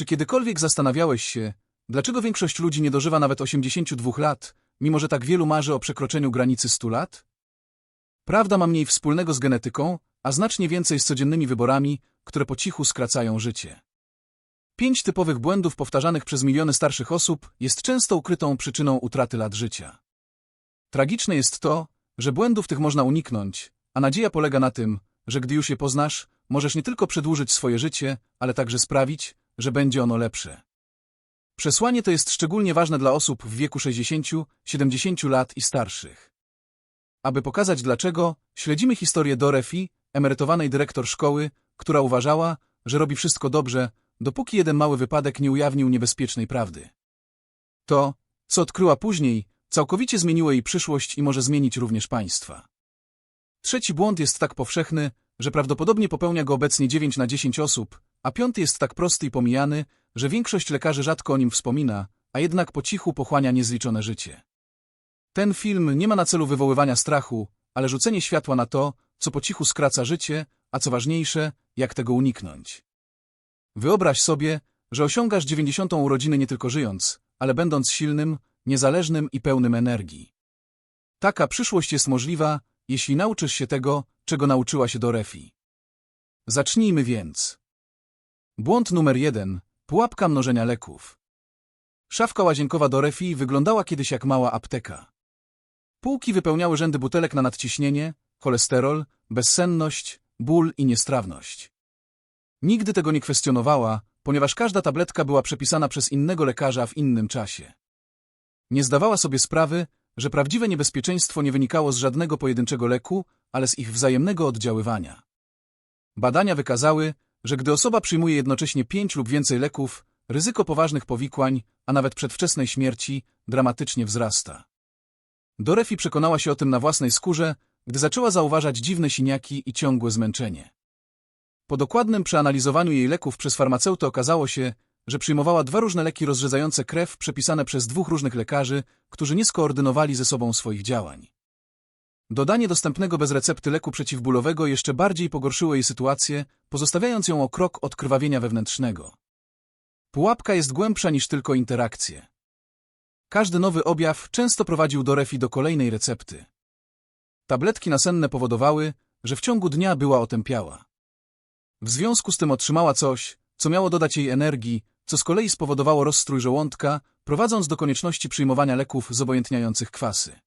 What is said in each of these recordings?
Czy kiedykolwiek zastanawiałeś się, dlaczego większość ludzi nie dożywa nawet 82 lat, mimo że tak wielu marzy o przekroczeniu granicy 100 lat? Prawda ma mniej wspólnego z genetyką, a znacznie więcej z codziennymi wyborami, które po cichu skracają życie. Pięć typowych błędów powtarzanych przez miliony starszych osób jest często ukrytą przyczyną utraty lat życia. Tragiczne jest to, że błędów tych można uniknąć, a nadzieja polega na tym, że gdy już je poznasz, możesz nie tylko przedłużyć swoje życie, ale także sprawić, że będzie ono lepsze. Przesłanie to jest szczególnie ważne dla osób w wieku 60-70 lat i starszych. Aby pokazać dlaczego, śledzimy historię Dorefi, emerytowanej dyrektor szkoły, która uważała, że robi wszystko dobrze, dopóki jeden mały wypadek nie ujawnił niebezpiecznej prawdy. To, co odkryła później, całkowicie zmieniło jej przyszłość i może zmienić również państwa. Trzeci błąd jest tak powszechny, że prawdopodobnie popełnia go obecnie 9 na 10 osób, a piąty jest tak prosty i pomijany, że większość lekarzy rzadko o nim wspomina, a jednak po cichu pochłania niezliczone życie. Ten film nie ma na celu wywoływania strachu, ale rzucenie światła na to, co po cichu skraca życie, a co ważniejsze, jak tego uniknąć. Wyobraź sobie, że osiągasz 90. urodziny nie tylko żyjąc, ale będąc silnym, niezależnym i pełnym energii. Taka przyszłość jest możliwa, jeśli nauczysz się tego, czego nauczyła się Dorefi. Zacznijmy więc. Błąd numer jeden. Pułapka mnożenia leków. Szafka łazienkowa Dorefi wyglądała kiedyś jak mała apteka. Półki wypełniały rzędy butelek na nadciśnienie, cholesterol, bezsenność, ból i niestrawność. Nigdy tego nie kwestionowała, ponieważ każda tabletka była przepisana przez innego lekarza w innym czasie. Nie zdawała sobie sprawy, że prawdziwe niebezpieczeństwo nie wynikało z żadnego pojedynczego leku, ale z ich wzajemnego oddziaływania. Badania wykazały, że gdy osoba przyjmuje jednocześnie pięć lub więcej leków, ryzyko poważnych powikłań, a nawet przedwczesnej śmierci, dramatycznie wzrasta. Dorefi przekonała się o tym na własnej skórze, gdy zaczęła zauważać dziwne siniaki i ciągłe zmęczenie. Po dokładnym przeanalizowaniu jej leków przez farmaceutę okazało się, że przyjmowała dwa różne leki rozrzedzające krew przepisane przez dwóch różnych lekarzy, którzy nie skoordynowali ze sobą swoich działań. Dodanie dostępnego bez recepty leku przeciwbólowego jeszcze bardziej pogorszyło jej sytuację, pozostawiając ją o krok od krwawienia wewnętrznego. Pułapka jest głębsza niż tylko interakcje. Każdy nowy objaw często prowadził do refi do kolejnej recepty. Tabletki nasenne powodowały, że w ciągu dnia była otępiała. W związku z tym otrzymała coś, co miało dodać jej energii, co z kolei spowodowało rozstrój żołądka, prowadząc do konieczności przyjmowania leków zobojętniających kwasy.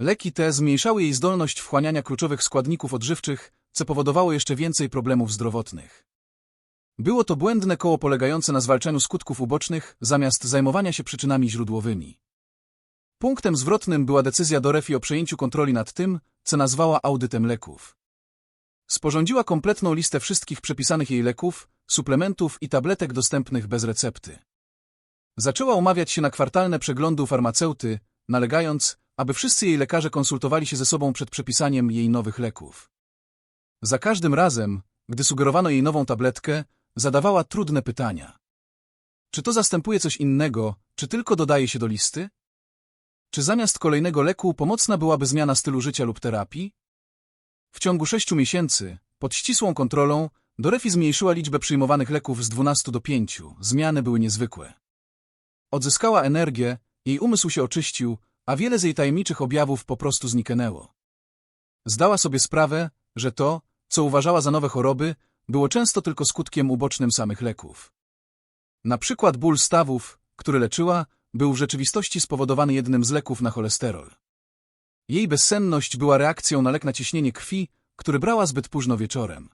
Leki te zmniejszały jej zdolność wchłaniania kluczowych składników odżywczych, co powodowało jeszcze więcej problemów zdrowotnych. Było to błędne koło polegające na zwalczaniu skutków ubocznych, zamiast zajmowania się przyczynami źródłowymi. Punktem zwrotnym była decyzja Dorefi o przejęciu kontroli nad tym, co nazwała audytem leków. Sporządziła kompletną listę wszystkich przepisanych jej leków, suplementów i tabletek dostępnych bez recepty. Zaczęła umawiać się na kwartalne przeglądy u farmaceuty, nalegając, aby wszyscy jej lekarze konsultowali się ze sobą przed przepisaniem jej nowych leków. Za każdym razem, gdy sugerowano jej nową tabletkę, zadawała trudne pytania. Czy to zastępuje coś innego, czy tylko dodaje się do listy? Czy zamiast kolejnego leku pomocna byłaby zmiana stylu życia lub terapii? W ciągu sześciu miesięcy, pod ścisłą kontrolą, Dorefi zmniejszyła liczbę przyjmowanych leków z 12 do 5. Zmiany były niezwykłe. Odzyskała energię, jej umysł się oczyścił, a wiele z jej tajemniczych objawów po prostu zniknęło. Zdała sobie sprawę, że to, co uważała za nowe choroby, było często tylko skutkiem ubocznym samych leków. Na przykład ból stawów, który leczyła, był w rzeczywistości spowodowany jednym z leków na cholesterol. Jej bezsenność była reakcją na lek na ciśnienie krwi, który brała zbyt późno wieczorem.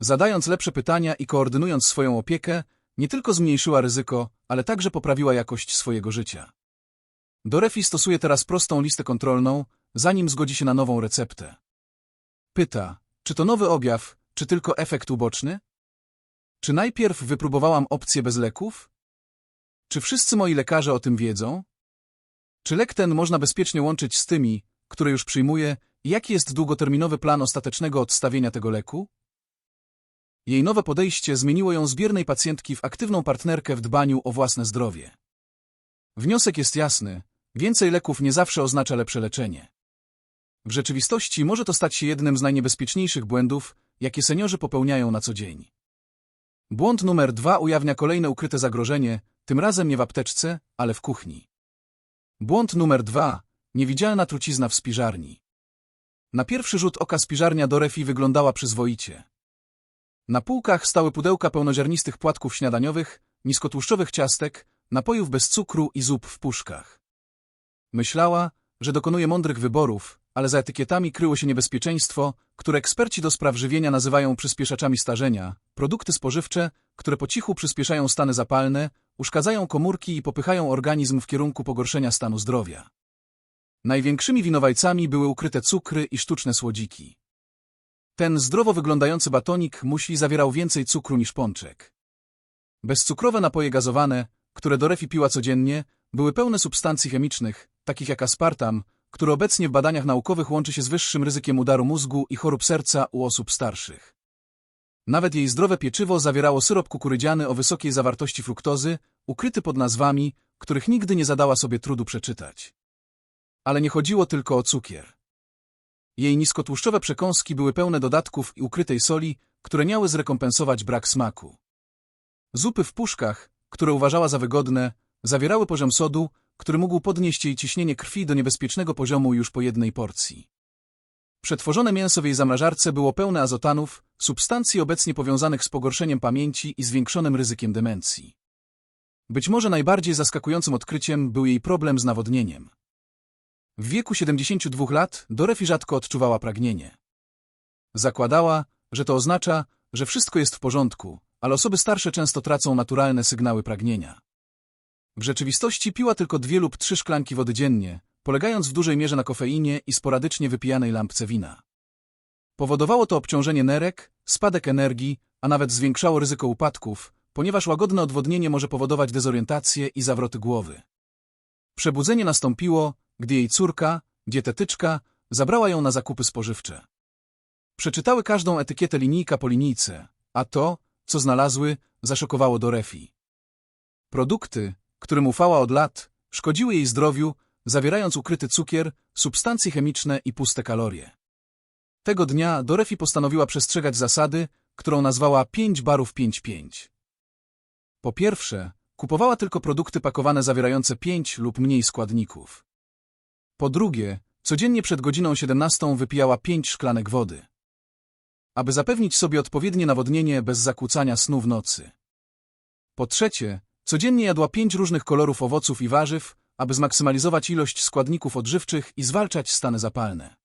Zadając lepsze pytania i koordynując swoją opiekę, nie tylko zmniejszyła ryzyko, ale także poprawiła jakość swojego życia. Dorefi stosuje teraz prostą listę kontrolną, zanim zgodzi się na nową receptę. Pyta, czy to nowy objaw, czy tylko efekt uboczny? Czy najpierw wypróbowałam opcję bez leków? Czy wszyscy moi lekarze o tym wiedzą? Czy lek ten można bezpiecznie łączyć z tymi, które już przyjmuję i jaki jest długoterminowy plan ostatecznego odstawienia tego leku? Jej nowe podejście zmieniło ją z biernej pacjentki w aktywną partnerkę w dbaniu o własne zdrowie. Wniosek jest jasny, więcej leków nie zawsze oznacza lepsze leczenie. W rzeczywistości może to stać się jednym z najniebezpieczniejszych błędów, jakie seniorzy popełniają na co dzień. Błąd numer dwa ujawnia kolejne ukryte zagrożenie, tym razem nie w apteczce, ale w kuchni. Błąd numer dwa. Niewidzialna trucizna w spiżarni. Na pierwszy rzut oka spiżarnia Dorefi wyglądała przyzwoicie. Na półkach stały pudełka pełnoziarnistych płatków śniadaniowych, niskotłuszczowych ciastek, napojów bez cukru i zup w puszkach. Myślała, że dokonuje mądrych wyborów, ale za etykietami kryło się niebezpieczeństwo, które eksperci do spraw żywienia nazywają przyspieszaczami starzenia, produkty spożywcze, które po cichu przyspieszają stany zapalne, uszkadzają komórki i popychają organizm w kierunku pogorszenia stanu zdrowia. Największymi winowajcami były ukryte cukry i sztuczne słodziki. Ten zdrowo wyglądający batonik musi zawierał więcej cukru niż pączek. Bezcukrowe napoje gazowane, które Dorefi piła codziennie, były pełne substancji chemicznych, takich jak aspartam, który obecnie w badaniach naukowych łączy się z wyższym ryzykiem udaru mózgu i chorób serca u osób starszych. Nawet jej zdrowe pieczywo zawierało syrop kukurydziany o wysokiej zawartości fruktozy, ukryty pod nazwami, których nigdy nie zadała sobie trudu przeczytać. Ale nie chodziło tylko o cukier. Jej niskotłuszczowe przekąski były pełne dodatków i ukrytej soli, które miały zrekompensować brak smaku. Zupy w puszkach, które uważała za wygodne, zawierały poziom sodu, który mógł podnieść jej ciśnienie krwi do niebezpiecznego poziomu już po jednej porcji. Przetworzone mięso w jej zamrażarce było pełne azotanów, substancji obecnie powiązanych z pogorszeniem pamięci i zwiększonym ryzykiem demencji. Być może najbardziej zaskakującym odkryciem był jej problem z nawodnieniem. W wieku 72 lat Dorefi rzadko odczuwała pragnienie. Zakładała, że to oznacza, że wszystko jest w porządku, ale osoby starsze często tracą naturalne sygnały pragnienia. W rzeczywistości piła tylko dwie lub trzy szklanki wody dziennie, polegając w dużej mierze na kofeinie i sporadycznie wypijanej lampce wina. Powodowało to obciążenie nerek, spadek energii, a nawet zwiększało ryzyko upadków, ponieważ łagodne odwodnienie może powodować dezorientację i zawroty głowy. Przebudzenie nastąpiło, gdy jej córka, dietetyczka, zabrała ją na zakupy spożywcze. Przeczytały każdą etykietę linijka po linijce, a to, co znalazły, zaszokowało Dorefi. Produkty, którym ufała od lat, szkodziły jej zdrowiu, zawierając ukryty cukier, substancje chemiczne i puste kalorie. Tego dnia Dorefi postanowiła przestrzegać zasady, którą nazwała 5 barów 5-5. Po pierwsze, kupowała tylko produkty pakowane zawierające 5 lub mniej składników. Po drugie, codziennie przed godziną 17 wypijała 5 szklanek wody. Aby zapewnić sobie odpowiednie nawodnienie bez zakłócania snu w nocy. Po trzecie, Codziennie jadła pięć różnych kolorów owoców i warzyw, aby zmaksymalizować ilość składników odżywczych i zwalczać stany zapalne.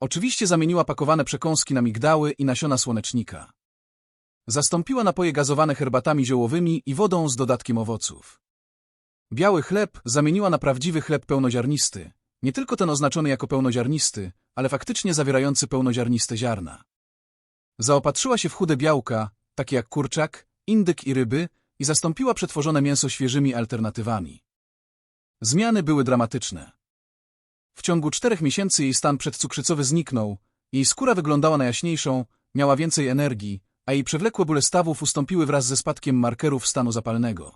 Oczywiście zamieniła pakowane przekąski na migdały i nasiona słonecznika. Zastąpiła napoje gazowane herbatami ziołowymi i wodą z dodatkiem owoców. Biały chleb zamieniła na prawdziwy chleb pełnoziarnisty, nie tylko ten oznaczony jako pełnoziarnisty, ale faktycznie zawierający pełnoziarniste ziarna. Zaopatrzyła się w chude białka, takie jak kurczak, indyk i ryby, i zastąpiła przetworzone mięso świeżymi alternatywami. Zmiany były dramatyczne. W ciągu czterech miesięcy jej stan przedcukrzycowy zniknął, jej skóra wyglądała na jaśniejszą, miała więcej energii, a jej przewlekłe bóle stawów ustąpiły wraz ze spadkiem markerów stanu zapalnego.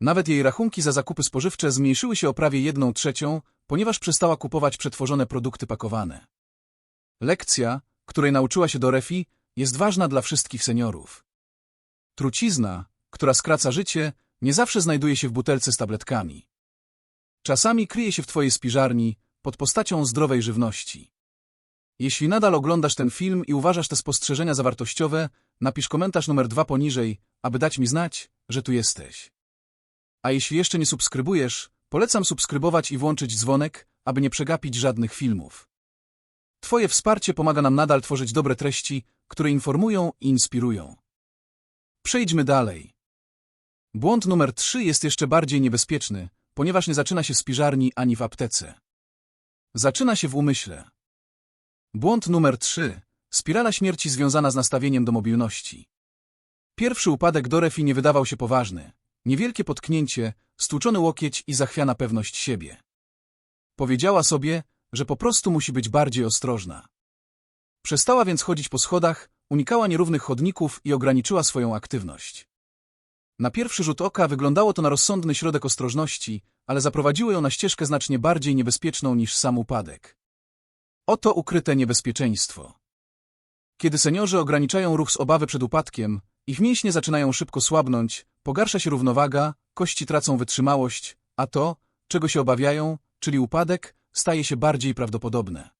Nawet jej rachunki za zakupy spożywcze zmniejszyły się o prawie jedną trzecią, ponieważ przestała kupować przetworzone produkty pakowane. Lekcja, której nauczyła się Dorefi, jest ważna dla wszystkich seniorów. Trucizna, która skraca życie, nie zawsze znajduje się w butelce z tabletkami. Czasami kryje się w Twojej spiżarni pod postacią zdrowej żywności. Jeśli nadal oglądasz ten film i uważasz te spostrzeżenia zawartościowe, napisz komentarz numer dwa poniżej, aby dać mi znać, że tu jesteś. A jeśli jeszcze nie subskrybujesz, polecam subskrybować i włączyć dzwonek, aby nie przegapić żadnych filmów. Twoje wsparcie pomaga nam nadal tworzyć dobre treści, które informują i inspirują. Przejdźmy dalej. Błąd numer 3 jest jeszcze bardziej niebezpieczny, ponieważ nie zaczyna się w spiżarni ani w aptece. Zaczyna się w umyśle. Błąd numer 3. Spirala śmierci związana z nastawieniem do mobilności. Pierwszy upadek Dorefi nie wydawał się poważny. Niewielkie potknięcie, stłuczony łokieć i zachwiana pewność siebie. Powiedziała sobie, że po prostu musi być bardziej ostrożna. Przestała więc chodzić po schodach, unikała nierównych chodników i ograniczyła swoją aktywność. Na pierwszy rzut oka wyglądało to na rozsądny środek ostrożności, ale zaprowadziło ją na ścieżkę znacznie bardziej niebezpieczną niż sam upadek. Oto ukryte niebezpieczeństwo. Kiedy seniorzy ograniczają ruch z obawy przed upadkiem, Ich mięśnie zaczynają szybko słabnąć, pogarsza się równowaga, kości tracą wytrzymałość, a to, czego się obawiają, czyli upadek, staje się bardziej prawdopodobne.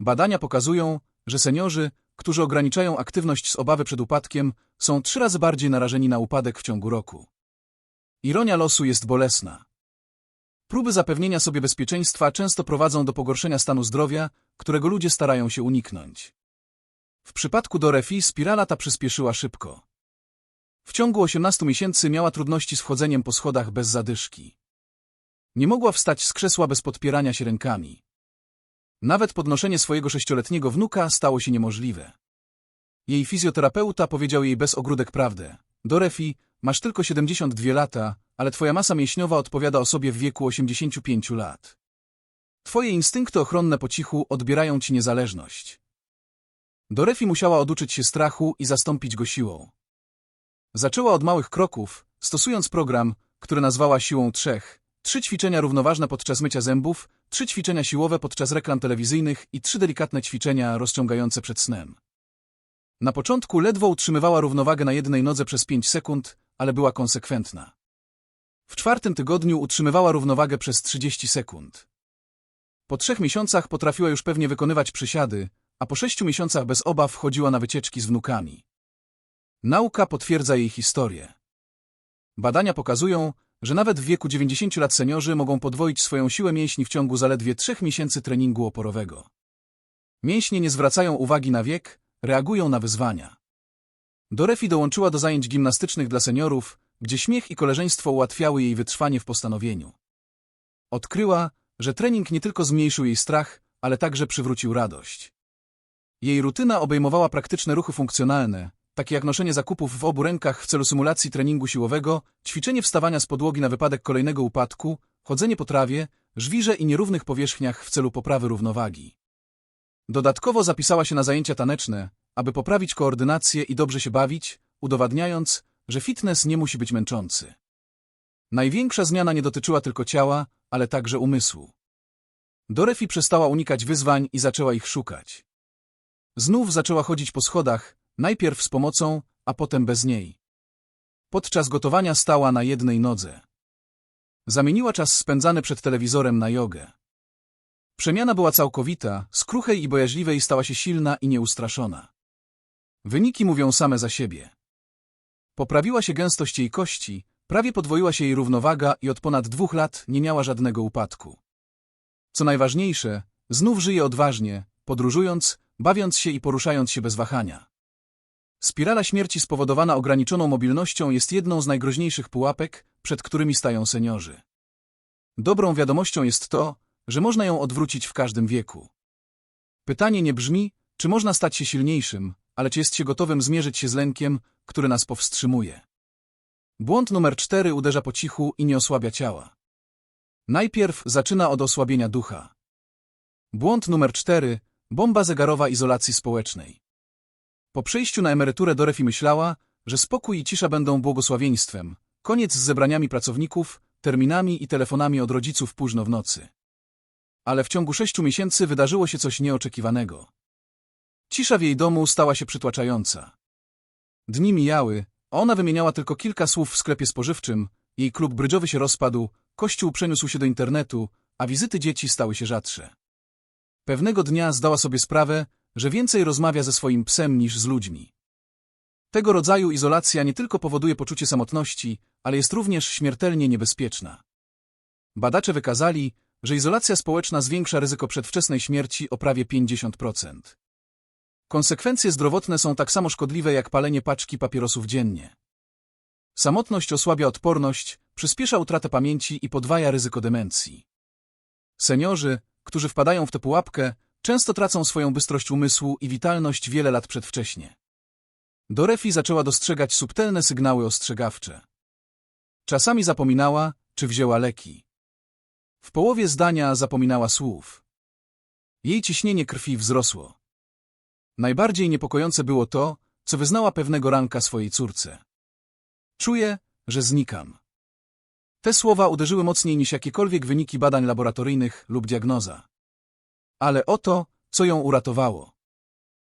Badania pokazują, że seniorzy, którzy ograniczają aktywność z obawy przed upadkiem, są trzy razy bardziej narażeni na upadek w ciągu roku. Ironia losu jest bolesna. Próby zapewnienia sobie bezpieczeństwa często prowadzą do pogorszenia stanu zdrowia, którego ludzie starają się uniknąć. W przypadku Dorefi spirala ta przyspieszyła szybko. W ciągu 18 miesięcy miała trudności z wchodzeniem po schodach bez zadyszki. Nie mogła wstać z krzesła bez podpierania się rękami. Nawet podnoszenie swojego sześcioletniego wnuka stało się niemożliwe. Jej fizjoterapeuta powiedział jej bez ogródek prawdę. Dorefi, masz tylko 72 lata, ale twoja masa mięśniowa odpowiada osobie w wieku 85 lat. Twoje instynkty ochronne po cichu odbierają ci niezależność. Dorefi musiała oduczyć się strachu i zastąpić go siłą. Zaczęła od małych kroków, stosując program, który nazwała siłą trzech, trzy ćwiczenia równoważne podczas mycia zębów, trzy ćwiczenia siłowe podczas reklam telewizyjnych i trzy delikatne ćwiczenia rozciągające przed snem. Na początku ledwo utrzymywała równowagę na jednej nodze przez 5 sekund, ale była konsekwentna. W czwartym tygodniu utrzymywała równowagę przez 30 sekund. Po trzech miesiącach potrafiła już pewnie wykonywać przysiady, a po sześciu miesiącach bez obaw chodziła na wycieczki z wnukami. Nauka potwierdza jej historię. Badania pokazują, że nawet w wieku 90 lat seniorzy mogą podwoić swoją siłę mięśni w ciągu zaledwie trzech miesięcy treningu oporowego. Mięśnie nie zwracają uwagi na wiek, reagują na wyzwania. Dorefi dołączyła do zajęć gimnastycznych dla seniorów, gdzie śmiech i koleżeństwo ułatwiały jej wytrwanie w postanowieniu. Odkryła, że trening nie tylko zmniejszył jej strach, ale także przywrócił radość. Jej rutyna obejmowała praktyczne ruchy funkcjonalne, takie jak noszenie zakupów w obu rękach w celu symulacji treningu siłowego, ćwiczenie wstawania z podłogi na wypadek kolejnego upadku, chodzenie po trawie, żwirze i nierównych powierzchniach w celu poprawy równowagi. Dodatkowo zapisała się na zajęcia taneczne, aby poprawić koordynację i dobrze się bawić, udowadniając, że fitness nie musi być męczący. Największa zmiana nie dotyczyła tylko ciała, ale także umysłu. Dorefi przestała unikać wyzwań i zaczęła ich szukać. Znów zaczęła chodzić po schodach, najpierw z pomocą, a potem bez niej. Podczas gotowania stała na jednej nodze. Zamieniła czas spędzany przed telewizorem na jogę. Przemiana była całkowita, z kruchej i bojaźliwej stała się silna i nieustraszona. Wyniki mówią same za siebie. Poprawiła się gęstość jej kości, prawie podwoiła się jej równowaga i od ponad dwóch lat nie miała żadnego upadku. Co najważniejsze, znów żyje odważnie, podróżując, bawiąc się i poruszając się bez wahania. Spirala śmierci spowodowana ograniczoną mobilnością jest jedną z najgroźniejszych pułapek, przed którymi stają seniorzy. Dobrą wiadomością jest to, że można ją odwrócić w każdym wieku. Pytanie nie brzmi, czy można stać się silniejszym, ale czy jest się gotowym zmierzyć się z lękiem, który nas powstrzymuje. Błąd numer cztery uderza po cichu i nie osłabia ciała. Najpierw zaczyna od osłabienia ducha. Błąd numer cztery bomba zegarowa izolacji społecznej. Po przejściu na emeryturę Dorefi myślała, że spokój i cisza będą błogosławieństwem, koniec z zebraniami pracowników, terminami i telefonami od rodziców późno w nocy. Ale w ciągu sześciu miesięcy wydarzyło się coś nieoczekiwanego. Cisza w jej domu stała się przytłaczająca. Dni mijały, a ona wymieniała tylko kilka słów w sklepie spożywczym, jej klub brydżowy się rozpadł, kościół przeniósł się do internetu, a wizyty dzieci stały się rzadsze. Pewnego dnia zdała sobie sprawę, że więcej rozmawia ze swoim psem niż z ludźmi. Tego rodzaju izolacja nie tylko powoduje poczucie samotności, ale jest również śmiertelnie niebezpieczna. Badacze wykazali, że izolacja społeczna zwiększa ryzyko przedwczesnej śmierci o prawie 50%. Konsekwencje zdrowotne są tak samo szkodliwe jak palenie paczki papierosów dziennie. Samotność osłabia odporność, przyspiesza utratę pamięci i podwaja ryzyko demencji. Seniorzy, którzy wpadają w tę pułapkę, często tracą swoją bystrość umysłu i witalność wiele lat przedwcześnie. Dorefi zaczęła dostrzegać subtelne sygnały ostrzegawcze. Czasami zapominała, czy wzięła leki. W połowie zdania zapominała słów. Jej ciśnienie krwi wzrosło. Najbardziej niepokojące było to, co wyznała pewnego ranka swojej córce. Czuję, że znikam. Te słowa uderzyły mocniej niż jakiekolwiek wyniki badań laboratoryjnych lub diagnoza. Ale oto, co ją uratowało.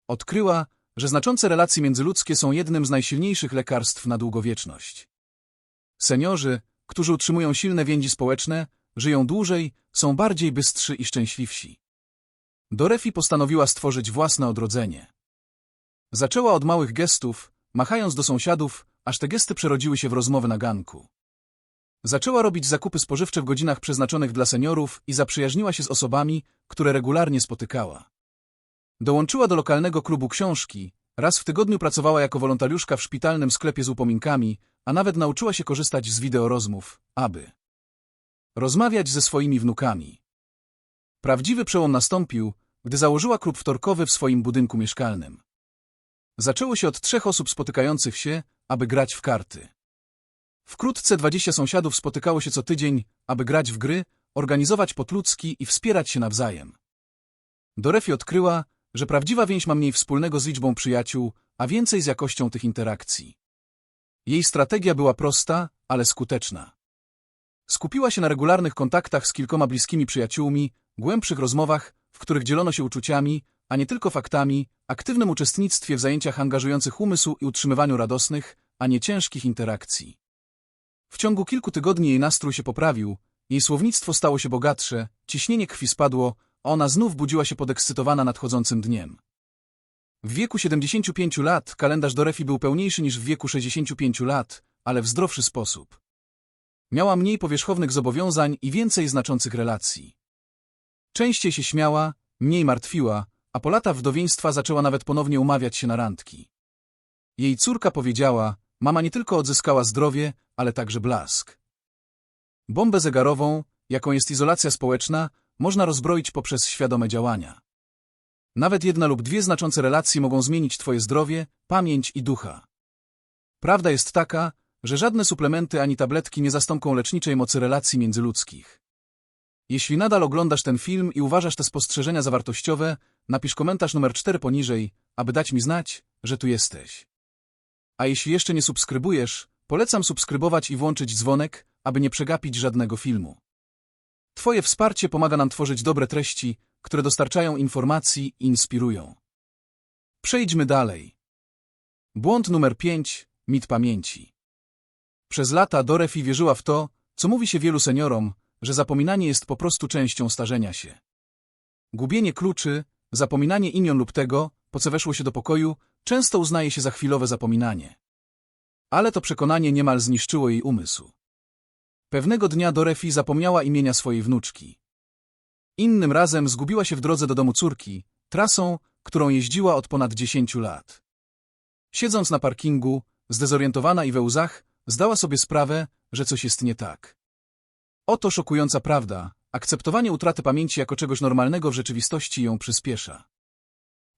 Odkryła, że znaczące relacje międzyludzkie są jednym z najsilniejszych lekarstw na długowieczność. Seniorzy, którzy utrzymują silne więzi społeczne, żyją dłużej, są bardziej bystrzy i szczęśliwsi. Dorefi postanowiła stworzyć własne odrodzenie. Zaczęła od małych gestów, machając do sąsiadów, aż te gesty przerodziły się w rozmowy na ganku. Zaczęła robić zakupy spożywcze w godzinach przeznaczonych dla seniorów i zaprzyjaźniła się z osobami, które regularnie spotykała. Dołączyła do lokalnego klubu książki, raz w tygodniu pracowała jako wolontariuszka w szpitalnym sklepie z upominkami, a nawet nauczyła się korzystać z wideorozmów, aby rozmawiać ze swoimi wnukami. Prawdziwy przełom nastąpił, gdy założyła klub wtorkowy w swoim budynku mieszkalnym. Zaczęło się od trzech osób spotykających się, aby grać w karty. Wkrótce dwadzieścia sąsiadów spotykało się co tydzień, aby grać w gry, organizować potlucki i wspierać się nawzajem. Dorefi odkryła, że prawdziwa więź ma mniej wspólnego z liczbą przyjaciół, a więcej z jakością tych interakcji. Jej strategia była prosta, ale skuteczna. Skupiła się na regularnych kontaktach z kilkoma bliskimi przyjaciółmi, głębszych rozmowach, w których dzielono się uczuciami, a nie tylko faktami, aktywnym uczestnictwie w zajęciach angażujących umysł i utrzymywaniu radosnych, a nie ciężkich interakcji. W ciągu kilku tygodni jej nastrój się poprawił, jej słownictwo stało się bogatsze, ciśnienie krwi spadło, a ona znów budziła się podekscytowana nadchodzącym dniem. W wieku 75 lat kalendarz Dorefi był pełniejszy niż w wieku 65 lat, ale w zdrowszy sposób. Miała mniej powierzchownych zobowiązań i więcej znaczących relacji. Częściej się śmiała, mniej martwiła, a po latach wdowieństwa zaczęła nawet ponownie umawiać się na randki. Jej córka powiedziała, mama nie tylko odzyskała zdrowie, ale także blask. Bombę zegarową, jaką jest izolacja społeczna, można rozbroić poprzez świadome działania. Nawet jedna lub dwie znaczące relacje mogą zmienić Twoje zdrowie, pamięć i ducha. Prawda jest taka, że żadne suplementy ani tabletki nie zastąpią leczniczej mocy relacji międzyludzkich. Jeśli nadal oglądasz ten film i uważasz te spostrzeżenia za wartościowe, napisz komentarz numer 4 poniżej, aby dać mi znać, że tu jesteś. A jeśli jeszcze nie subskrybujesz, polecam subskrybować i włączyć dzwonek, aby nie przegapić żadnego filmu. Twoje wsparcie pomaga nam tworzyć dobre treści, które dostarczają informacji i inspirują. Przejdźmy dalej. Błąd numer 5. Mit pamięci. Przez lata Dorefi wierzyła w to, co mówi się wielu seniorom, że zapominanie jest po prostu częścią starzenia się. Gubienie kluczy, zapominanie imion lub tego, po co weszło się do pokoju, często uznaje się za chwilowe zapominanie. Ale to przekonanie niemal zniszczyło jej umysł. Pewnego dnia Dorefi zapomniała imienia swojej wnuczki. Innym razem zgubiła się w drodze do domu córki, trasą, którą jeździła od ponad dziesięciu lat. Siedząc na parkingu, zdezorientowana i we łzach, zdała sobie sprawę, że coś jest nie tak. Oto szokująca prawda. Akceptowanie utraty pamięci jako czegoś normalnego w rzeczywistości ją przyspiesza.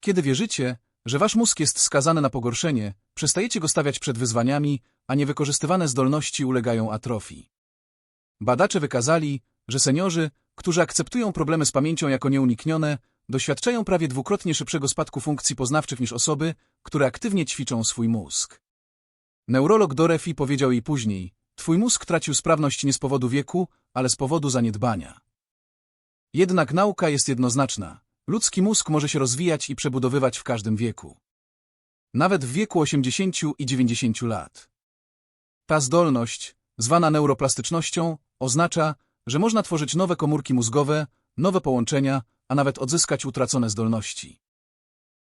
Kiedy wierzycie, że wasz mózg jest skazany na pogorszenie, przestajecie go stawiać przed wyzwaniami, a niewykorzystywane zdolności ulegają atrofii. Badacze wykazali, że seniorzy, którzy akceptują problemy z pamięcią jako nieuniknione, doświadczają prawie dwukrotnie szybszego spadku funkcji poznawczych niż osoby, które aktywnie ćwiczą swój mózg. Neurolog Dorefi powiedział jej później, twój mózg tracił sprawność nie z powodu wieku, ale z powodu zaniedbania. Jednak nauka jest jednoznaczna. Ludzki mózg może się rozwijać i przebudowywać w każdym wieku. Nawet w wieku 80 i 90 lat. Ta zdolność, zwana neuroplastycznością, oznacza, że można tworzyć nowe komórki mózgowe, nowe połączenia, a nawet odzyskać utracone zdolności.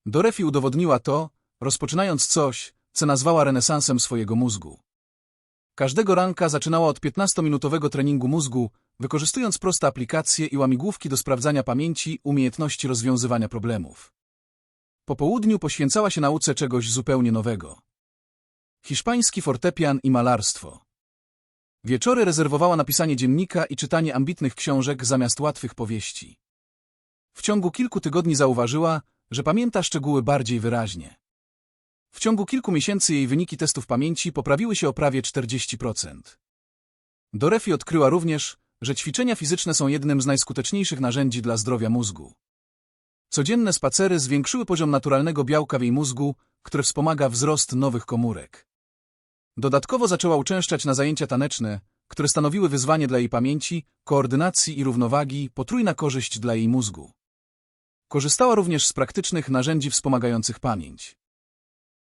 Dorefi udowodniła to, rozpoczynając coś, co nazwała renesansem swojego mózgu. Każdego ranka zaczynała od 15-minutowego treningu mózgu, wykorzystując proste aplikacje i łamigłówki do sprawdzania pamięci, umiejętności rozwiązywania problemów. Po południu poświęcała się nauce czegoś zupełnie nowego. Hiszpański fortepian i malarstwo. Wieczory rezerwowała na pisanie dziennika i czytanie ambitnych książek zamiast łatwych powieści. W ciągu kilku tygodni zauważyła, że pamięta szczegóły bardziej wyraźnie. W ciągu kilku miesięcy jej wyniki testów pamięci poprawiły się o prawie 40%. Dorefi odkryła również, że ćwiczenia fizyczne są jednym z najskuteczniejszych narzędzi dla zdrowia mózgu. Codzienne spacery zwiększyły poziom naturalnego białka w jej mózgu, które wspomaga wzrost nowych komórek. Dodatkowo zaczęła uczęszczać na zajęcia taneczne, które stanowiły wyzwanie dla jej pamięci, koordynacji i równowagi, potrójna korzyść dla jej mózgu. Korzystała również z praktycznych narzędzi wspomagających pamięć.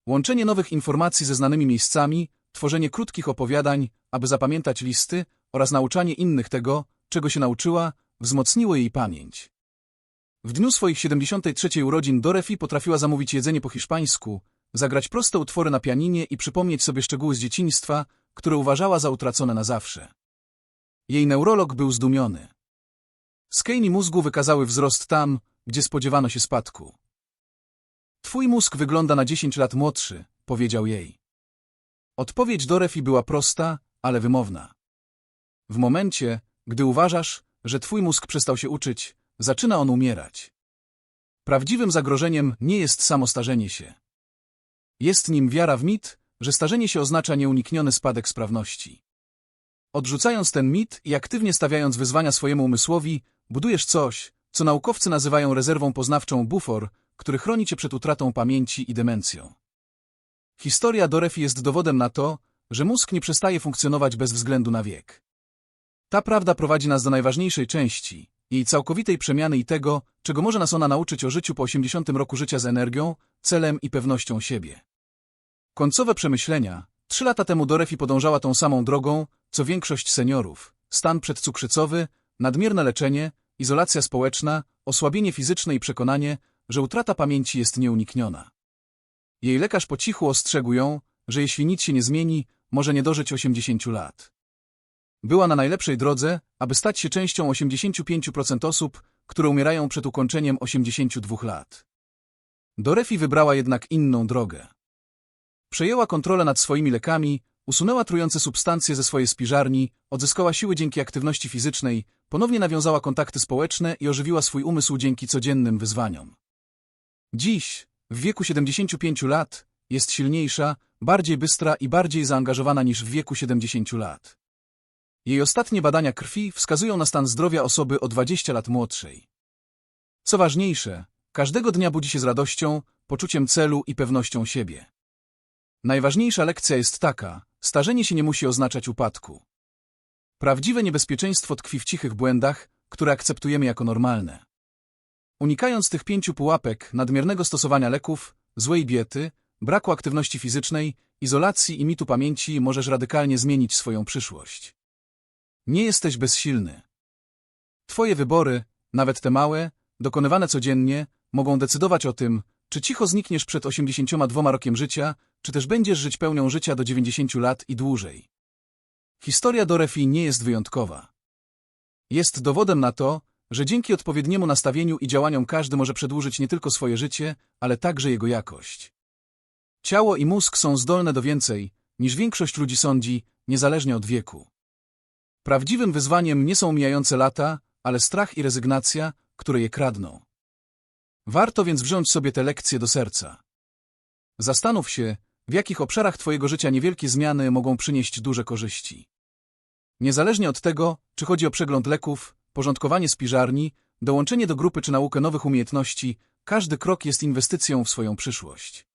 Łączenie nowych informacji ze znanymi miejscami, tworzenie krótkich opowiadań, aby zapamiętać listy oraz nauczanie innych tego, czego się nauczyła, wzmocniło jej pamięć. W dniu swoich 73 urodzin Dorothy potrafiła zamówić jedzenie po hiszpańsku, zagrać proste utwory na pianinie i przypomnieć sobie szczegóły z dzieciństwa, które uważała za utracone na zawsze. Jej neurolog był zdumiony. Skejni mózgu wykazały wzrost tam, gdzie spodziewano się spadku. Twój mózg wygląda na 10 lat młodszy, powiedział jej. Odpowiedź Dorothy była prosta, ale wymowna. W momencie, gdy uważasz, że twój mózg przestał się uczyć, zaczyna on umierać. Prawdziwym zagrożeniem nie jest samo starzenie się. Jest nim wiara w mit, że starzenie się oznacza nieunikniony spadek sprawności. Odrzucając ten mit i aktywnie stawiając wyzwania swojemu umysłowi, budujesz coś, co naukowcy nazywają rezerwą poznawczą bufor, który chroni cię przed utratą pamięci i demencją. Historia Dorothy jest dowodem na to, że mózg nie przestaje funkcjonować bez względu na wiek. Ta prawda prowadzi nas do najważniejszej części, jej całkowitej przemiany i tego, czego może nas ona nauczyć o życiu po 80 roku życia z energią, celem i pewnością siebie. Końcowe przemyślenia. Trzy lata temu Dorothy podążała tą samą drogą, co większość seniorów. Stan przedcukrzycowy, nadmierne leczenie, izolacja społeczna, osłabienie fizyczne i przekonanie, że utrata pamięci jest nieunikniona. Jej lekarz po cichu ostrzegł ją, że jeśli nic się nie zmieni, może nie dożyć 80 lat. Była na najlepszej drodze, aby stać się częścią 85% osób, które umierają przed ukończeniem 82 lat. Dorothy wybrała jednak inną drogę. Przejęła kontrolę nad swoimi lekami, usunęła trujące substancje ze swojej spiżarni, odzyskała siły dzięki aktywności fizycznej, ponownie nawiązała kontakty społeczne i ożywiła swój umysł dzięki codziennym wyzwaniom. Dziś, w wieku 75 lat, jest silniejsza, bardziej bystra i bardziej zaangażowana niż w wieku 70 lat. Jej ostatnie badania krwi wskazują na stan zdrowia osoby o 20 lat młodszej. Co ważniejsze, każdego dnia budzi się z radością, poczuciem celu i pewnością siebie. Najważniejsza lekcja jest taka, starzenie się nie musi oznaczać upadku. Prawdziwe niebezpieczeństwo tkwi w cichych błędach, które akceptujemy jako normalne. Unikając tych pięciu pułapek nadmiernego stosowania leków, złej diety, braku aktywności fizycznej, izolacji i mitu pamięci możesz radykalnie zmienić swoją przyszłość. Nie jesteś bezsilny. Twoje wybory, nawet te małe, dokonywane codziennie, mogą decydować o tym, czy cicho znikniesz przed 82 rokiem życia, czy też będziesz żyć pełnią życia do 90 lat i dłużej. Historia Dorothy nie jest wyjątkowa. Jest dowodem na to, że dzięki odpowiedniemu nastawieniu i działaniom każdy może przedłużyć nie tylko swoje życie, ale także jego jakość. Ciało i mózg są zdolne do więcej, niż większość ludzi sądzi, niezależnie od wieku. Prawdziwym wyzwaniem nie są mijające lata, ale strach i rezygnacja, które je kradną. Warto więc wziąć sobie te lekcje do serca. Zastanów się, w jakich obszarach Twojego życia niewielkie zmiany mogą przynieść duże korzyści. Niezależnie od tego, czy chodzi o przegląd leków, porządkowanie spiżarni, dołączenie do grupy czy naukę nowych umiejętności, każdy krok jest inwestycją w swoją przyszłość.